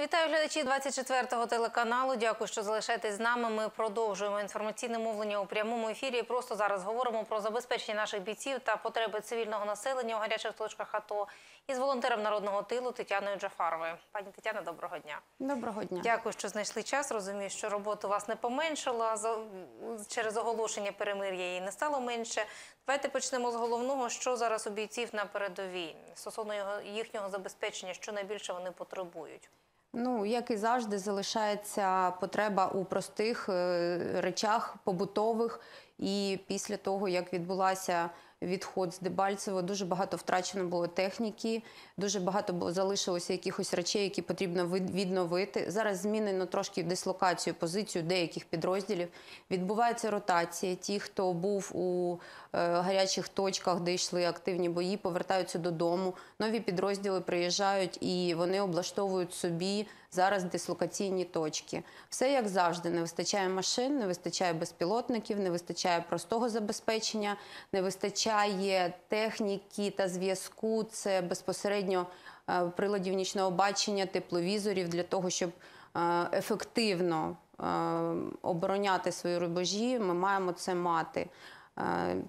Вітаю глядачі 24-го телеканалу. Дякую, що залишаєтесь з нами. Ми продовжуємо інформаційне мовлення у прямому ефірі. Просто зараз говоримо про забезпечення наших бійців та потреби цивільного населення у гарячих точках АТО із волонтером народного тилу Тетяною Джафаровою. Пані Тетяна, доброго дня. Доброго дня. Дякую, що знайшли час. Розумію, що робота у вас не поменшила. За- Через оголошення перемир'я її не стало менше. Давайте почнемо з головного, що зараз у бійців на передовій стосовно їхнього забезпечення, що найбільше вони потребують. Ну, як і завжди, залишається потреба у простих е, речах побутових. І після того, як відбулася відход з Дебальцево, дуже багато втрачено було техніки, дуже багато було залишилося якихось речей, які потрібно від- відновити. Зараз змінено трошки дислокацію, позицію деяких підрозділів. Відбувається ротація. Ті, хто був у е, гарячих точках, де йшли активні бої, повертаються додому. Нові підрозділи приїжджають і вони облаштовують собі зараз дислокаційні точки. Все як завжди. Не вистачає машин, не вистачає безпілотників, не вистачає простого забезпечення, не вистачає техніки та зв'язку. Це безпосередньо е, приладів нічного бачення, тепловізорів для того, щоб е, ефективно е, обороняти свої рубежі. Ми маємо це мати.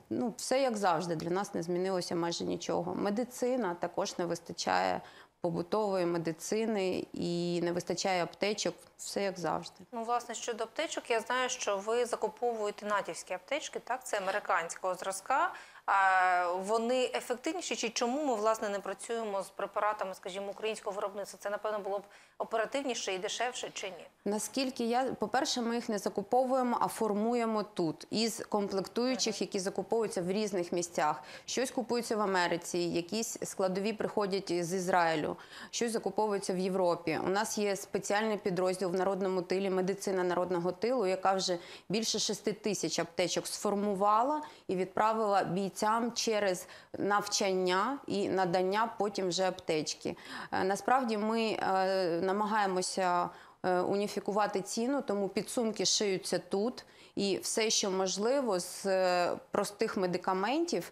Ну, все як завжди. Для нас не змінилося майже нічого. Медицина також не вистачає побутової медицини і не вистачає аптечок. Все як завжди. Ну, власне, щодо аптечок, я знаю, що ви закуповуєте натівські аптечки, так? Це американського зразка. А вони ефективніші? Чи чому ми власне не працюємо з препаратами, скажімо, українського виробництва? Це напевно було б оперативніше і дешевше, чи ні? Наскільки я, по-перше, ми їх не закуповуємо, а формуємо тут із комплектуючих, які закуповуються в різних місцях. Щось купується в Америці, якісь складові приходять з Ізраїлю, щось закуповується в Європі. У нас є спеціальний підрозділ в народному тилі, медицина народного тилу, яка вже більше 6 тисяч аптечок сформувала і відправила бійцям через навчання і надання потім вже аптечки. Е, Насправді ми е, намагаємося е, уніфікувати ціну, тому підсумки шиються тут. І все, що можливо, з е, простих медикаментів,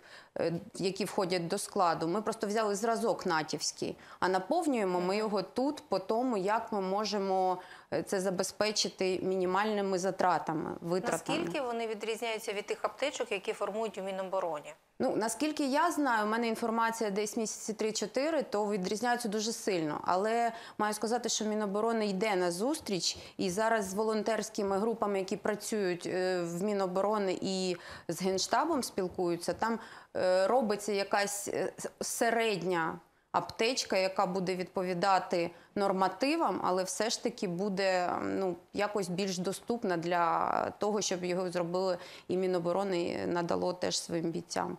які входять до складу, ми просто взяли зразок натівський, а наповнюємо ми його тут по тому, як ми можемо е, це забезпечити мінімальними затратами, витратами. Наскільки вони відрізняються від тих аптечок, які формують у Мінобороні? Ну наскільки я знаю, у мене інформація десь місяці 3-4, то відрізняються дуже сильно. Але маю сказати, що Міноборони йде на зустріч, і зараз з волонтерськими групами, які працюють е, в Міноборони і з генштабом спілкуються, там е, робиться якась е, середня. Аптечка, яка буде відповідати нормативам, але все ж таки буде ну якось більш доступна для того, щоб його зробили і Міноборони надало теж своїм бійцям.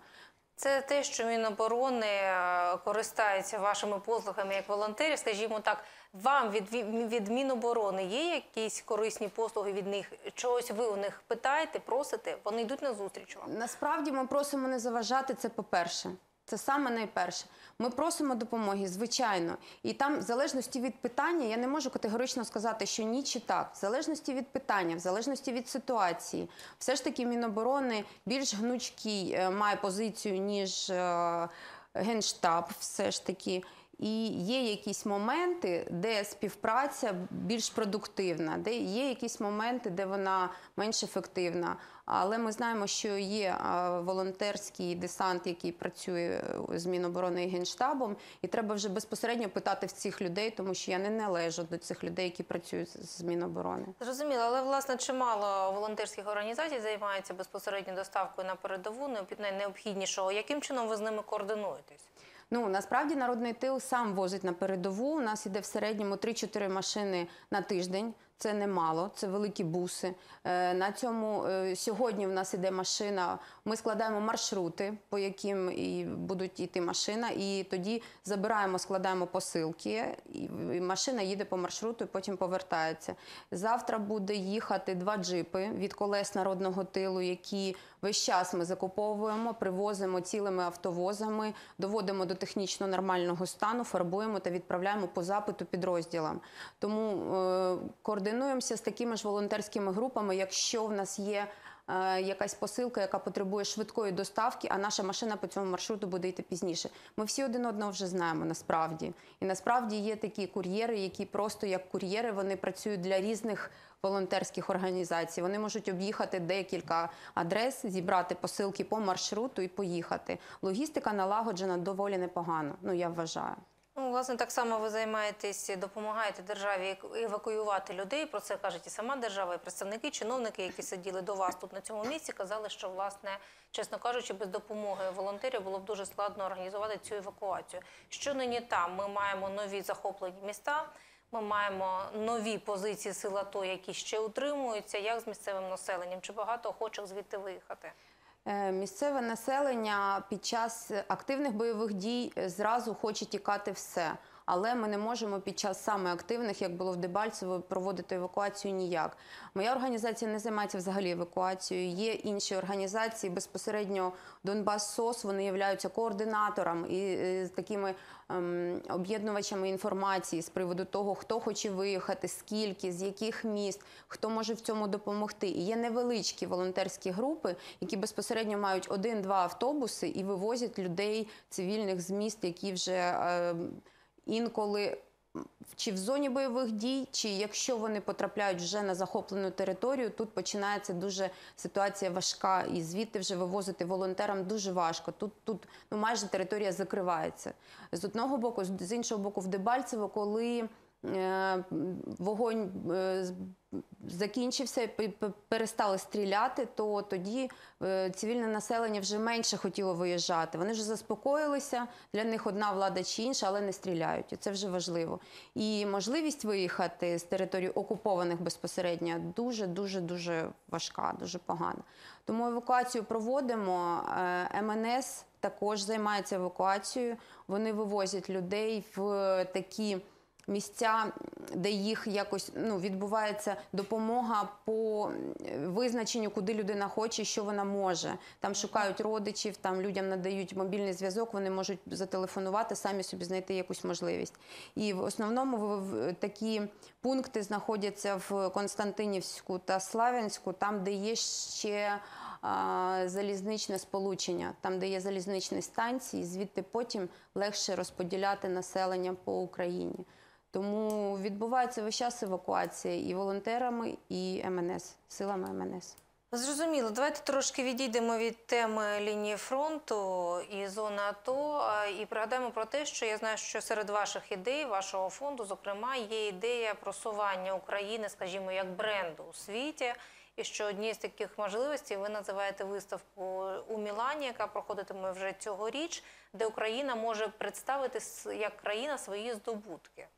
Це те, що Міноборони е, користається вашими послугами як волонтерів. Скажімо так, вам від, від Міноборони є якісь корисні послуги від них? Чогось ви у них питаєте, просите? Вони йдуть на зустріч вам. Насправді ми просимо не заважати це по-перше. Це саме найперше. Ми просимо допомоги, звичайно. І там, в залежності від питання, я не можу категорично сказати, що ні чи так. В залежності від питання, в залежності від ситуації, все ж таки Міноборони більш гнучкий е, має позицію, ніж е, Генштаб, все ж таки. І є якісь моменти, де співпраця більш продуктивна, де є якісь моменти, де вона менш ефективна. Але ми знаємо, що є волонтерський десант, який працює е, з Міноборони і Генштабом, і треба вже безпосередньо питати в цих людей, тому що я не належу до цих людей, які працюють з Міноборони. Зрозуміло, але власне чимало волонтерських організацій займається безпосередньо доставкою на передову необхід- найнеобхіднішого. Яким чином ви з ними координуєтесь? Ну насправді народний тил сам возить на передову. У нас іде в середньому 3-4 машини на тиждень. Це немало, це великі буси. Е, На цьому е, сьогодні в нас іде машина. Ми складаємо маршрути, по яким і будуть йти машина, і тоді забираємо, складаємо посилки. І машина їде по маршруту, і потім повертається. Завтра буде їхати два джипи від колес народного тилу, які весь час ми закуповуємо, привозимо цілими автовозами, доводимо до технічно нормального стану, фарбуємо та відправляємо по запиту підрозділам. Тому е, координуємося з такими ж волонтерськими групами, якщо в нас є якась посилка, яка потребує швидкої доставки, а наша машина по цьому маршруту буде йти пізніше. Ми всі один одного вже знаємо насправді. І насправді є такі кур'єри, які просто як кур'єри вони працюють для різних волонтерських організацій. Вони можуть об'їхати декілька адрес, зібрати посилки по маршруту і поїхати. Логістика налагоджена доволі непогано. Ну я вважаю. Ну, власне, так само ви займаєтесь, допомагаєте державі евакуювати людей. Про це кажуть і сама держава, і представники, чиновники, які сиділи до вас тут на цьому місці, казали, що власне, чесно кажучи, без допомоги волонтерів було б дуже складно організувати цю евакуацію. Що нині там? Ми маємо нові захоплені міста. Ми маємо нові позиції сил АТО, які ще утримуються. Як з місцевим населенням? Чи багато охочих звідти виїхати? Е, Місцеве населення під час активних бойових дій е, зразу хоче тікати все. Але ми не можемо під час саме активних, як було в Дебальцево, проводити евакуацію ніяк. Моя організація не займається взагалі евакуацією. Є інші організації безпосередньо Донбас СОС. Вони являються координатором і е, такими ем, об'єднувачами інформації з приводу того, хто хоче виїхати, скільки, з яких міст, хто може в цьому допомогти. І є невеличкі волонтерські групи, які безпосередньо мають один-два автобуси і вивозять людей цивільних з міст, які вже е, інколи. Чи в зоні бойових дій, чи якщо вони потрапляють вже на захоплену територію, тут починається дуже ситуація важка, і звідти вже вивозити волонтерам дуже важко. Тут, тут ну, майже територія закривається. З одного боку, з- іншого боку, в Дебальцево, коли е, вогонь е, закінчився, пе- пе- перестали стріляти, то тоді е, цивільне населення вже менше хотіло виїжджати. Вони вже заспокоїлися. Для них одна влада чи інша, але не стріляють. Це вже важливо. І можливість виїхати з територій окупованих безпосередньо дуже, дуже, дуже важка, дуже погана. Тому евакуацію проводимо. Е, МНС також займається евакуацією. Вони вивозять людей в такі місця, де їх якось ну, відбувається допомога по е, визначенню, куди людина хоче, що вона може. Там шукають родичів, там людям надають мобільний зв'язок, вони можуть зателефонувати, самі собі знайти якусь можливість. І в основному такі пункти знаходяться в Константинівську та Славянську, там, де є ще а, залізничне сполучення, там, де є залізничні станції, звідти потім легше розподіляти населення по Україні. Тому відбувається весь час евакуація і волонтерами, і МНС, силами МНС. Зрозуміло, давайте трошки відійдемо від теми лінії фронту і зони АТО і пригадаємо про те, що я знаю, що серед ваших ідей, вашого фонду, зокрема, є ідея просування України, скажімо, як бренду у світі. І що однією з таких можливостей ви називаєте виставку у Мілані, яка проходитиме вже цьогоріч, де Україна може представити як країна свої здобутки.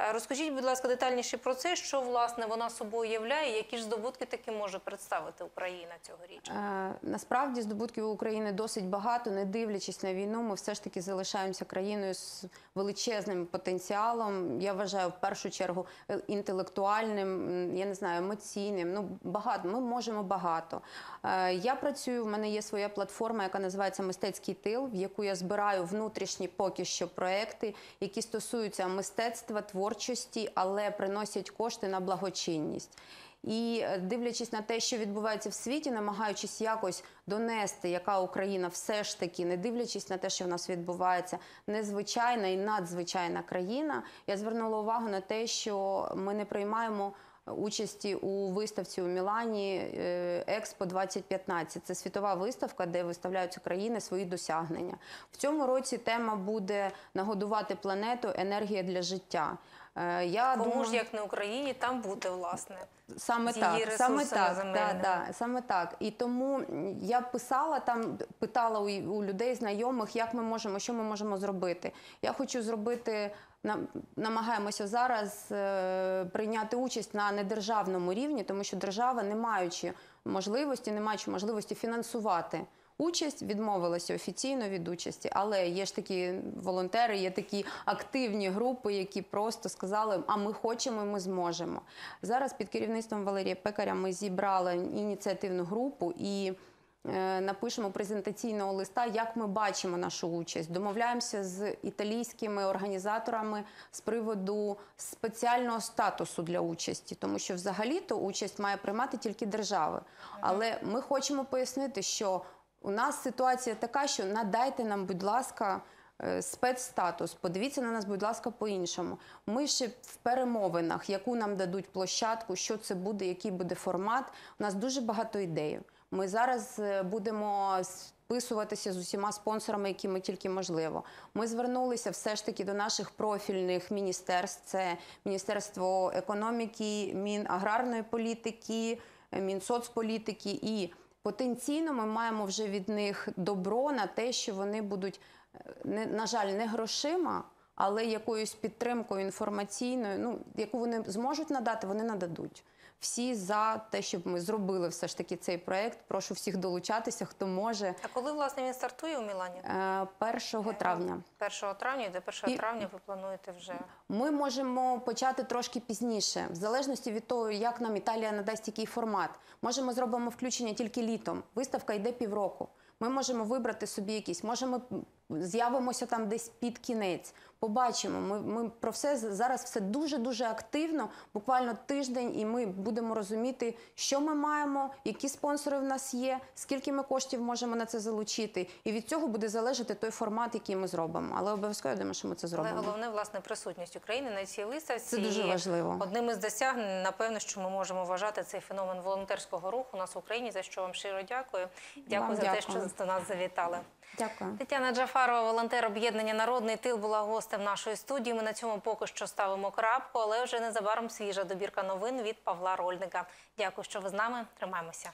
Е, Розкажіть, будь ласка, детальніше про це, що власне вона собою являє, які ж здобутки таки може представити Україна цьогоріч. Е, Насправді здобутків України досить багато, не дивлячись на війну, ми все ж таки залишаємося країною з величезним потенціалом. Я вважаю, в першу чергу е, інтелектуальним, я не знаю, емоційним. Ну багато. Ми можемо багато. Е, Я працюю. В мене є своя платформа, яка називається Мистецький тил, в яку я збираю внутрішні поки що проекти, які стосуються мистецтва, творчості, але приносять кошти на благочинність. І е, дивлячись на те, що відбувається в світі, намагаючись якось донести, яка Україна все ж таки, не дивлячись на те, що в нас відбувається, незвичайна і надзвичайна країна, я звернула увагу на те, що ми не приймаємо участі у виставці у Мілані е, Експо 2015. Це світова виставка, де виставляються країни свої досягнення. В цьому році тема буде нагодувати планету енергія для життя. Е, Я Кому думаю, ж як не Україні там бути, власне. Саме так, саме так, да, да, саме так. І тому я писала там, питала у, у людей, знайомих, як ми можемо, що ми можемо зробити. Я хочу зробити. Нам- Намагаємося зараз е, прийняти участь на недержавному рівні, тому що держава, не маючи можливості, не маючи можливості фінансувати участь, відмовилася офіційно від участі. Але є ж такі волонтери, є такі активні групи, які просто сказали, а ми хочемо, і ми зможемо. Зараз під керівництвом Валерія Пекаря ми зібрали ініціативну групу і напишемо презентаційного листа, як ми бачимо нашу участь. Домовляємося з італійськими організаторами з приводу спеціального статусу для участі, тому що взагалі-то участь має приймати тільки держави. Але ми хочемо пояснити, що у нас ситуація така, що надайте нам, будь ласка, е, спецстатус. Подивіться на нас, будь ласка, по-іншому. Ми ще в перемовинах, яку нам дадуть площадку, що це буде, який буде формат. У нас дуже багато ідей. Ми зараз е, будемо списуватися з усіма спонсорами, якими тільки можливо. Ми звернулися все ж таки до наших профільних міністерств: це Міністерство економіки, Мінаграрної політики, е, Мінсоцполітики і потенційно ми маємо вже від них добро на те, що вони будуть, е, на жаль, не грошима, але якоюсь підтримкою інформаційною, ну, яку вони зможуть надати, вони нададуть. Всі за те, щоб ми зробили все ж таки цей проект. Прошу всіх долучатися, хто може. А коли власне він стартує у Мілані? Е, 1 травня. 1 травня і до 1 І- травня ви плануєте вже. Ми можемо почати трошки пізніше, в залежності від того, як нам Італія надасть який формат. Може, ми зробимо включення тільки літом. Виставка йде півроку. Ми можемо вибрати собі якісь, можемо з'явимося там десь під кінець. Побачимо. Ми, ми про все зараз все дуже дуже активно, буквально тиждень, і ми будемо розуміти, що ми маємо, які спонсори в нас є, скільки ми коштів можемо на це залучити. І від цього буде залежати той формат, який ми зробимо. Але обов'язково я думаю, що ми це Але головне власне присутність України на цій виставці. Це дуже важливо. Одним із досягнень, напевно, що ми можемо вважати цей феномен волонтерського руху у нас в Україні, за що вам щиро дякую. Дякую Вам за те, що до нас завітали. Дякую. Тетяна Джафарова, волонтер об'єднання Народний тил, була гостем нашої студії. Ми на цьому поки що ставимо крапку, але вже незабаром свіжа добірка новин від Павла Рольника. Дякую, що ви з нами. Тримаємося.